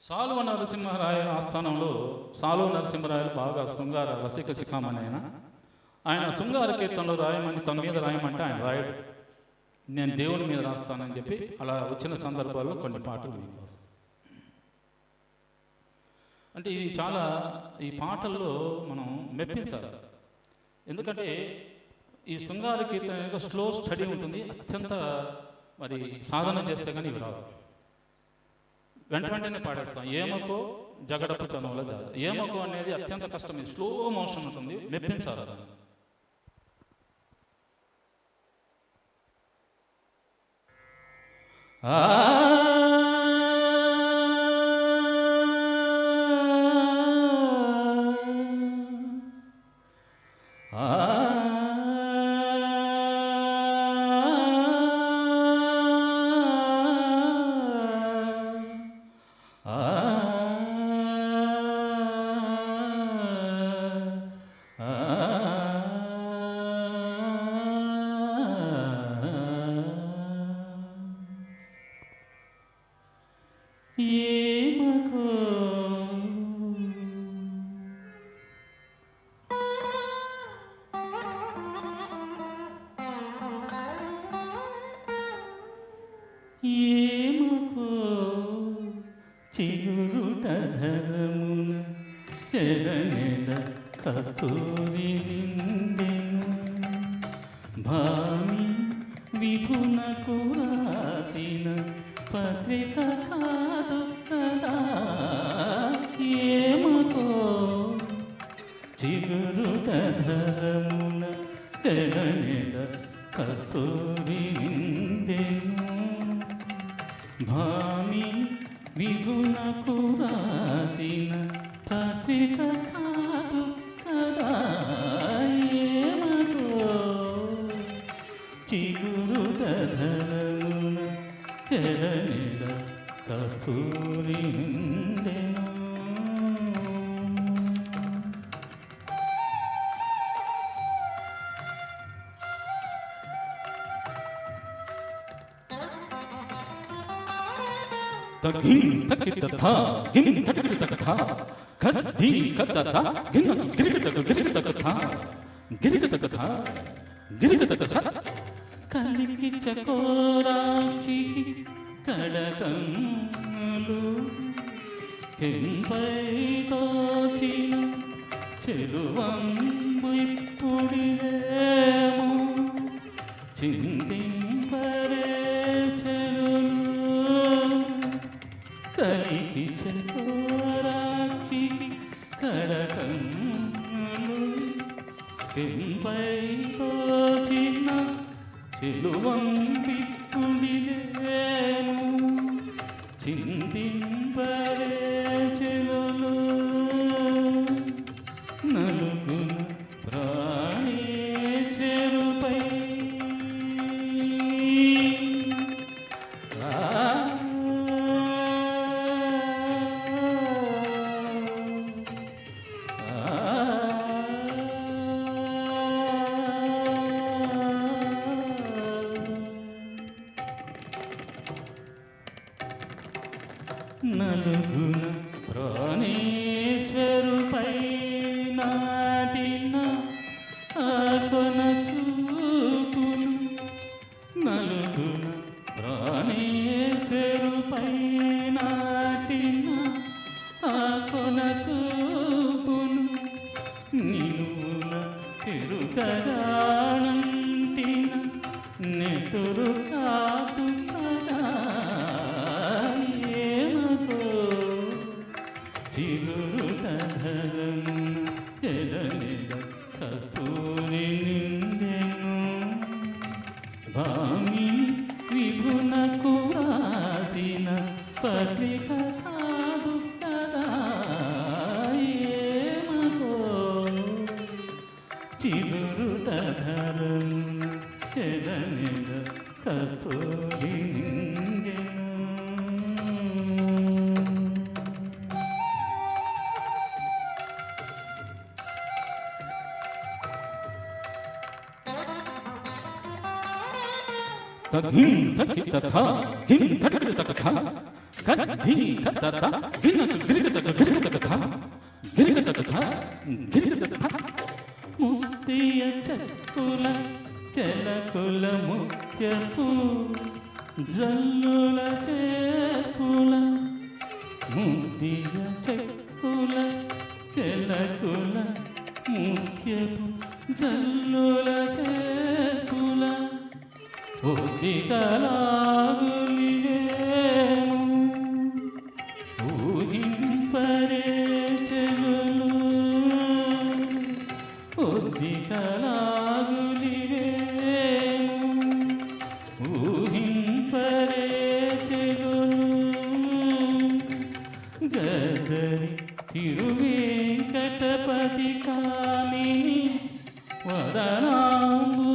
సాలువ నరసింహరాయ ఆస్థానంలో సాలువ నరసింహరాయలు బాగా శృంగార రసిక శిఖామణి ఆయన. ఆయన శృంగార కీర్తనలు రాయమని తన మీద రాయమంటే ఆయన రాయడు. నేను దేవుని మీద రాస్తానని చెప్పి అలా వచ్చిన సందర్భాల్లో కొన్ని పాటలు అంటే ఇది చాలా ఈ పాటల్లో మనం మెప్పించాలి. ఎందుకంటే ఈ శృంగార కీర్తన యొక్క స్లో స్టడీ ఉంటుంది అత్యంత మరి సాధన చేస్తే కానీ ఇవి రావు. వెంట వెంటనే పాడేస్తాం. ఏమకో జగడపు చనువుల జాగ ఏమకో అనేది అత్యంత కష్టం స్లో మోషన్ ఉంటుంది. మెప్పించాలి ఆ ఏమకో? చిగురుట ధరమున చెరనెల కస్తూరి భామి విభునకు రాసిన పత్రిక కాదు కదా? ఏమకో? చిగురుట ధరమున చెరనెల కస్తూరి నిండెను. భామి విధునకు రాసిన పత్రిక కాదు కదా ఏమకో చిగురుట ధరమున గిం కస్తూరి నిండెను. తగిన్ తకితథ గిన్ తకితథ కద్ది కతథ గిన్ గిరికత గిరికతథ గిరికతథ గిరికతథ కలికి చకోరాకి కడకంలు కెంపై తోచిన చెలువంబు ఇప్పుడిదేమో చింతి रघुना కస్తూరి నిండెను భామి విభునకు రాసిన పత్రిక కాదు కదా? ఏమకో చిగురుట ధరం చెరనిద కస్తూరి తగిన్ తకితథ గిన్ తకితథ కద్ధి కథ గినక గిరికత గిరికత గిరికత గిరికత ముత్తియ చెక్కుల కెలకుల ముత్యపు జల్లుల చేపుల ముత్తియ చెక్కుల కెలకుల ముత్యపు జల్లుల చేపుల ఊహింపరే చెలులు ఉదికలాగులివేము ఊహింపరే చెలులు గదరి తిరువేంకటపతి కామిని వదనాంబుజమున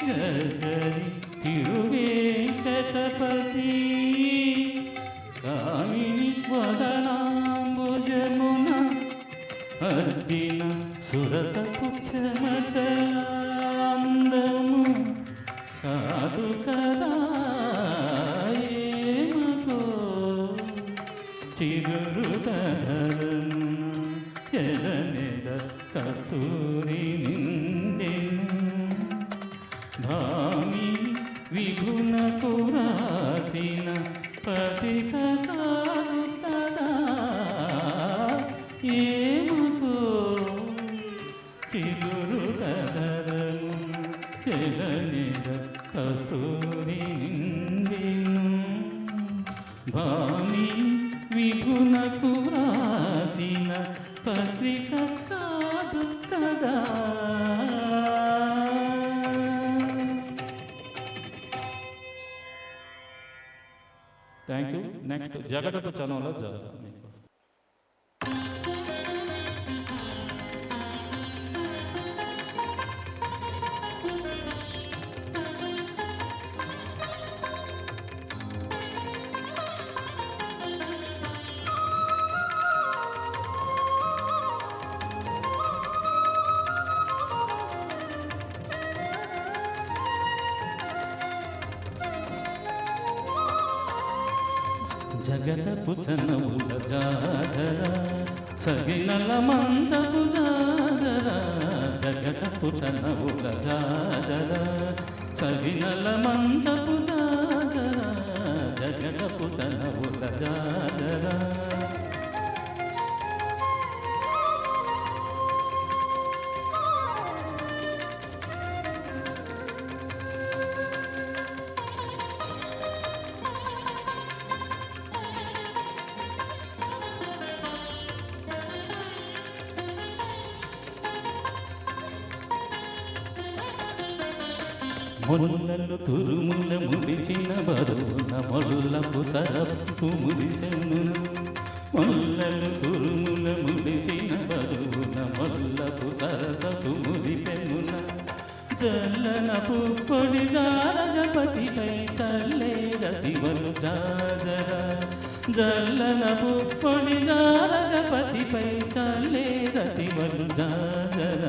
ಜಗರಿ ತಿರುವೇಂಕಟಪತಿ ಕಾಮಿನಿ ವದನಾಂಬುಜ ಮುನ ಅರ್ದಿನ ಸುರತ ಪುಚ್ಚ ಮಟ పతిక కాదు కదా చిగురు కదరను ఎదనెద కస్తూరి భామి విభునకు పత్రిక కాదు. థ్యాంక్ యూ నెక్స్ట్ జగడపు చనంలో జగదపు చనవుల జాజర సగినల మంచపు జాజర జగదపు చనవుల జాజర సగినల మంచపు జాజర జగదపు చనవుల జాజర. మొన్నలు తురుముల ముడిచిన బరువున మొల్లపు తరపు ముడిసెను మొన్నలు తురుముల ముడిచిన బరువున మొల్లపు సరసపు ముడిపెనున జల్లనపు పొడి జారజపతిపై చల్లేరతివను జాజర. జల్లనపు పొడి జారజపతిపై చల్లేరతివను జాజర.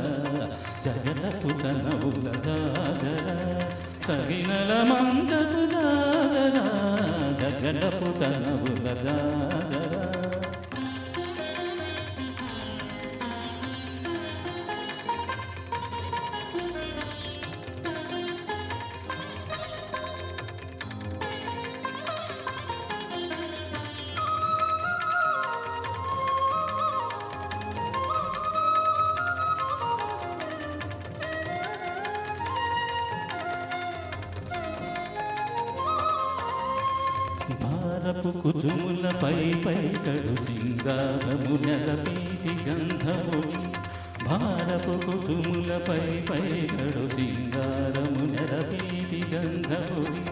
జగదపు తనవుల జాజరా. సగినల మందదు దాదరా జగడపు తనవుల దాదరా భారపు కుచుముల పై పై కడు సింగారము నెలపీటి గంధముని భారపు కుచుముల పై పై కడు సింగారము నెలపీటి గంధముని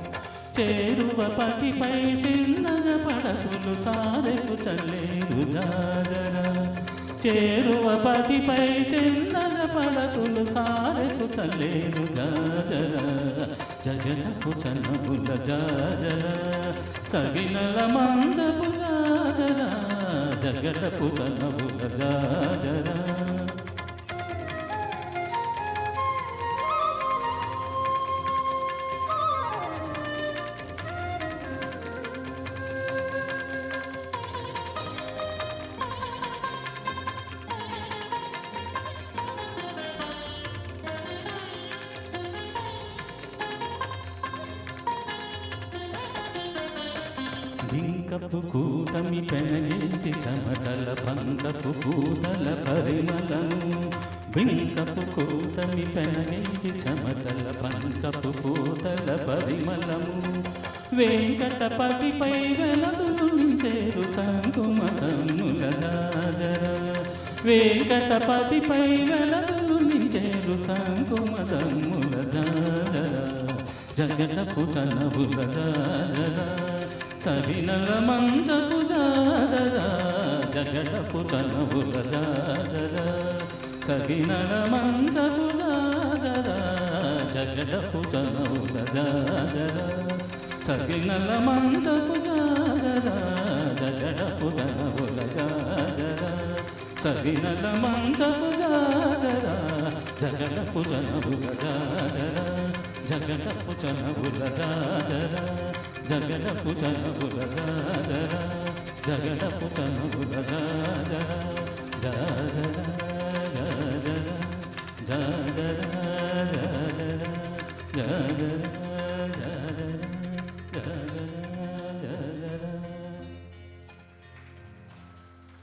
చేరువ పతిపై చిన్నగ పడకులు సారెకు చల్లేరు జాగర చేరువ పతిపై చిన్నగ పడకులు సారెకు చల్లేరు జాజర జగనపు చన్నముల జాజర సగినల మందపు జాజర జగనపు చన్నముల జాజర వెంకటపు కూటమి పెనగేసి చెమటల పంకపు కూతల పరిమళము వెంకపు కూటమి పెనగించి చెమటల పంకపు కూతల పరిమళము వెంకటపతిపై వెలదుంచేరు సంకుమతముల దాజర వెంకటపతిపై వెలదుంచేరు సంకుమతముల దాజర జగటపు చనబుల దాజరా సవినల మంచపు జగడపు జగటపు చనబుల జాజర సవినల మంచపు జాజర జగటపు చనబుల జాజర జగడపు జనబుల జాజర సగినల జగడపు జనబుల జగడపు జనబుల జాజర జగడపు జనబుల జాజర జగడపు జనబుల జాజర జాజర జాజర జాజర జాజర జాజర